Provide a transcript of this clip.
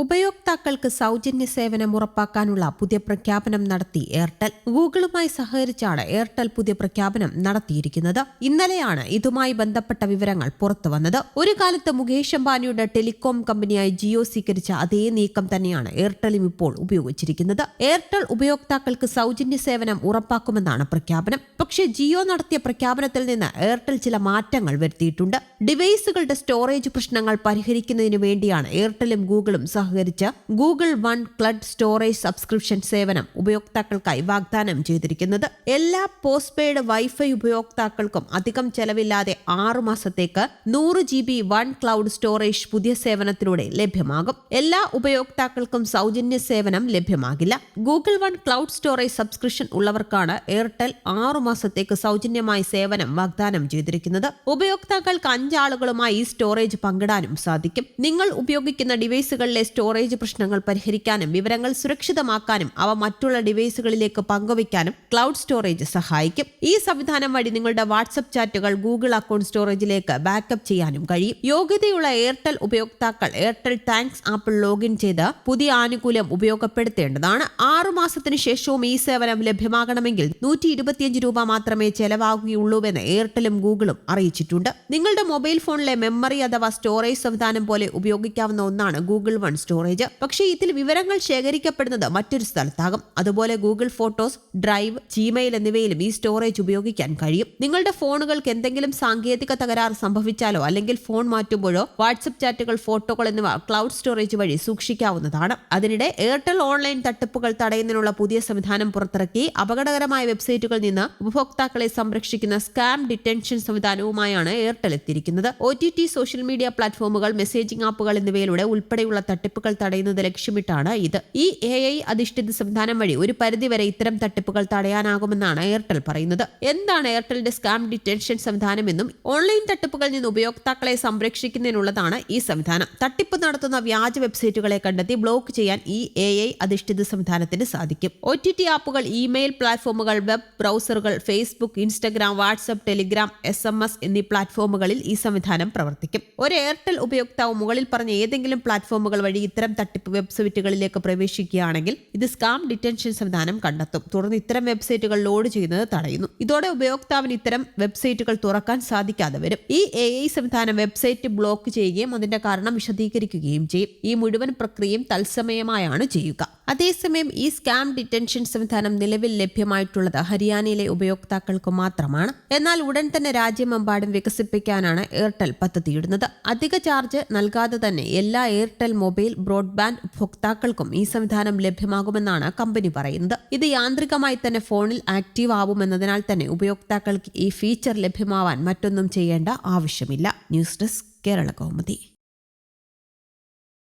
ഉപയോക്താക്കൾക്ക് സൗജന്യ സേവനം ഉറപ്പാക്കാനുള്ള പുതിയ പ്രഖ്യാപനം നടത്തി എയർടെൽ. ഗൂഗിളുമായി സഹകരിച്ചാണ് എയർടെൽ പുതിയ പ്രഖ്യാപനം നടത്തിയിരിക്കുന്നത്. ഇന്നലെയാണ് ഇതുമായി ബന്ധപ്പെട്ട വിവരങ്ങൾ പുറത്തുവന്നത് ഒരു കാലത്ത് മുകേഷ് അംബാനിയുടെ ടെലികോം കമ്പനിയായി ജിയോ സ്വീകരിച്ച അതേ നീക്കം തന്നെയാണ് എയർടെലും ഇപ്പോൾ ഉപയോഗിച്ചിരിക്കുന്നത്. എയർടെൽ ഉപയോക്താക്കൾക്ക് സൗജന്യ സേവനം ഉറപ്പാക്കുമെന്നാണ് പ്രഖ്യാപനം. പക്ഷേ ജിയോ നടത്തിയ പ്രഖ്യാപനത്തിൽ നിന്ന് എയർടെൽ ചില മാറ്റങ്ങൾ വരുത്തിയിട്ടുണ്ട്. ഡിവൈസുകളുടെ സ്റ്റോറേജ് പ്രശ്നങ്ങൾ പരിഹരിക്കുന്നതിന് വേണ്ടിയാണ് എയർടെലും ഗൂഗിളും സഹകരിച്ച് Google one cloud storage subscription സേവനം ഉപയോക്താക്കൾക്കായി വാഗ്ദാനം ചെയ്തിരിക്കുന്നത്. എല്ലാ പോസ്റ്റ് പെയ്ഡ് വൈഫൈ ഉപയോക്താക്കൾക്കും അധികം ചെലവില്ലാതെ ആറു മാസത്തേക്ക് നൂറ് G B one cloud storage പുതിയ സേവനത്തിലൂടെ ലഭ്യമാകും. എല്ലാ ഉപയോക്താക്കൾക്കും സൗജന്യ സേവനം ലഭ്യമാകില്ല. Google one cloud storage subscription ഉള്ളവർക്കാണ് Airtel ആറു മാസത്തേക്ക് സൗജന്യമായി സേവനം വാഗ്ദാനം ചെയ്തിരിക്കുന്നത്. ഉപയോക്താക്കൾക്ക് അഞ്ചാളുകളുമായി ഈ സ്റ്റോറേജ് പങ്കിടാനും സാധിക്കും. നിങ്ങൾ ഉപയോഗിക്കുന്ന ഡിവൈസുകളിലെ സ്റ്റോറേജ് പ്രശ്നങ്ങൾ പരിഹരിക്കാനും വിവരങ്ങൾ സുരക്ഷിതമാക്കാനും അവ മറ്റുള്ള ഡിവൈസുകളിലേക്ക് പങ്കുവയ്ക്കാനും ക്ലൗഡ് സ്റ്റോറേജ് സഹായിക്കും. ഈ സംവിധാനം വഴി നിങ്ങളുടെ വാട്സപ്പ് ചാറ്റുകൾ ഗൂഗിൾ അക്കൗണ്ട് സ്റ്റോറേജിലേക്ക് ബാക്കപ്പ് ചെയ്യാനും കഴിയും. യോഗ്യതയുള്ള എയർടെൽ ഉപയോക്താക്കൾ എയർടെൽ താങ്ക്സ് ആപ്പിൾ ലോഗിൻ ചെയ്ത് പുതിയ ആനുകൂല്യം ഉപയോഗപ്പെടുത്തേണ്ടതാണ്. ആറുമാസത്തിന് ശേഷവും ഈ സേവനം ലഭ്യമാകണമെങ്കിൽ നൂറ്റി ഇരുപത്തിയഞ്ച് രൂപ മാത്രമേ ചെലവാകുകയുള്ളൂവെന്ന് എയർടെലും ഗൂഗിളും അറിയിച്ചിട്ടുണ്ട്. നിങ്ങളുടെ മൊബൈൽ ഫോണിലെ മെമ്മറി അഥവാ സ്റ്റോറേജ് സംവിധാനം പോലെ ഉപയോഗിക്കാവുന്ന ഒന്നാണ് ഗൂഗിൾ വൺ സ്റ്റോറേജ്. പക്ഷേ ഇതിൽ വിവരങ്ങൾ ശേഖരിക്കപ്പെടുന്നത് മറ്റൊരു സ്ഥലത്താകും. അതുപോലെ ഗൂഗിൾ ഫോട്ടോസ് ഡ്രൈവ് ജിമെയിൽ എന്നിവയിലും ഈ സ്റ്റോറേജ് ഉപയോഗിക്കാൻ കഴിയും. നിങ്ങളുടെ ഫോണുകൾക്ക് എന്തെങ്കിലും സാങ്കേതിക തകരാർ സംഭവിച്ചാലോ അല്ലെങ്കിൽ ഫോൺ മാറ്റുമ്പോഴോ വാട്സപ്പ് ചാറ്റുകൾ ഫോട്ടോകൾ എന്നിവ ക്ലൗഡ് സ്റ്റോറേജ് വഴി സൂക്ഷിക്കാവുന്നതാണ്. അതിനിടെ എയർടെൽ ഓൺലൈൻ തട്ടിപ്പുകൾ തടയുന്നതിനുള്ള പുതിയ സംവിധാനം പുറത്തിറക്കി. അപകടകരമായ വെബ്സൈറ്റുകളിൽ നിന്ന് ഉപഭോക്താക്കളെ സംരക്ഷിക്കുന്ന സ്കാം ഡിറ്റൻഷൻ സംവിധാനവുമായാണ് എയർടെൽ എത്തിയിരിക്കുന്നത്. ഒ സോഷ്യൽ മീഡിയ പ്ലാറ്റ്ഫോമുകൾ മെസ്സേജിംഗ് ആപ്പുകൾ എന്നിവയിലൂടെ ഉൾപ്പെടെയുള്ള തട്ടിപ്പുകൾ തടയുന്നത് ലക്ഷ്യമിട്ടാണ് ഇത്. ഈ എ ഐ അധിഷ്ഠിത സംവിധാനം വഴി ഒരു പരിധിവരെ ഇത്തരം തട്ടിപ്പുകൾ തടയാനാകുമെന്നാണ് എയർടെൽ പറയുന്നത്. എന്താണ് എയർടെലിന്റെ സ്കാം ഡിറ്റൻഷൻ സംവിധാനം എന്നും ഓൺലൈൻ തട്ടിപ്പുകളിൽ നിന്ന് ഉപയോക്താക്കളെ സംരക്ഷിക്കുന്നതിനുള്ളതാണ് ഈ സംവിധാനം. തട്ടിപ്പ് നടത്തുന്ന വ്യാജ വെബ്സൈറ്റുകളെ കണ്ടെത്തി ബ്ലോക്ക് ചെയ്യാൻ ഈ എ ഐ അധിഷ്ഠിത സംവിധാനത്തിന് സാധിക്കും. ഒ ടി ടി ആപ്പുകൾ ഇമെയിൽ പ്ലാറ്റ്ഫോമുകൾ web ബ്രൗസറുകൾ Facebook Instagram WhatsApp Telegram S M S എന്നീ പ്ലാറ്റ്ഫോമുകളിൽ ഈ സംവിധാനം പ്രവർത്തിക്കും. ഒരു എയർടെൽ ഉപയോക്താവ് മുകളിൽ പറഞ്ഞ ഏതെങ്കിലും പ്ലാറ്റ്ഫോമുകൾ വഴി ഇത്തരം തട്ടിപ്പ് വെബ്സൈറ്റുകളിലേക്ക് പ്രവേശിക്കുകയാണെങ്കിൽ ഇത് സ്കാം ഡിറ്റൻഷൻ സംവിധാനം കണ്ടെത്തും. തുടർന്ന് ഇത്തരം വെബ്സൈറ്റുകൾ ലോഡ് ചെയ്യുന്നത് തടയുന്നു. ഇതോടെ ഉപയോക്താവിന് ഇത്തരം വെബ്സൈറ്റുകൾ തുറക്കാൻ സാധിക്കാതെ വരും. ഈ എ ഐ സംവിധാനം വെബ്സൈറ്റ് ബ്ലോക്ക് ചെയ്യുകയും അതിന്റെ കാരണം വിശദീകരിക്കുകയും ചെയ്യും. ഈ മുഴുവൻ പ്രക്രിയയും തത്സമയമായാണ് ചെയ്യുക. അതേസമയം ഈ സ്കാം ഡിറ്റൻഷൻ സംവിധാനം നിലവിൽ ലഭ്യമായിട്ടുള്ളത് ഹരിയാനയിലെ ഉപയോക്താക്കൾക്ക് മാത്രമാണ്. എന്നാൽ ഉടൻ തന്നെ രാജ്യമെമ്പാടും വികസിപ്പിക്കാനാണ് എയർടെൽ പദ്ധതിയിടുന്നത്. അധിക ചാർജ് നൽകാതെ തന്നെ എല്ലാ എയർടെൽ മൊബൈൽ ബ്രോഡ്ബാൻഡ് ഉപഭോക്താക്കൾക്കും ഈ സംവിധാനം ലഭ്യമാകുമെന്നാണ് കമ്പനി പറയുന്നത്. ഇത് യാന്ത്രികമായി തന്നെ ഫോണിൽ ആക്റ്റീവ് ആവുമെന്നതിനാൽ തന്നെ ഉപയോക്താക്കൾക്ക് ഈ ഫീച്ചർ ലഭ്യമാവാൻ മറ്റൊന്നും ചെയ്യേണ്ട ആവശ്യമില്ല. News desk Kerala Kaumudi.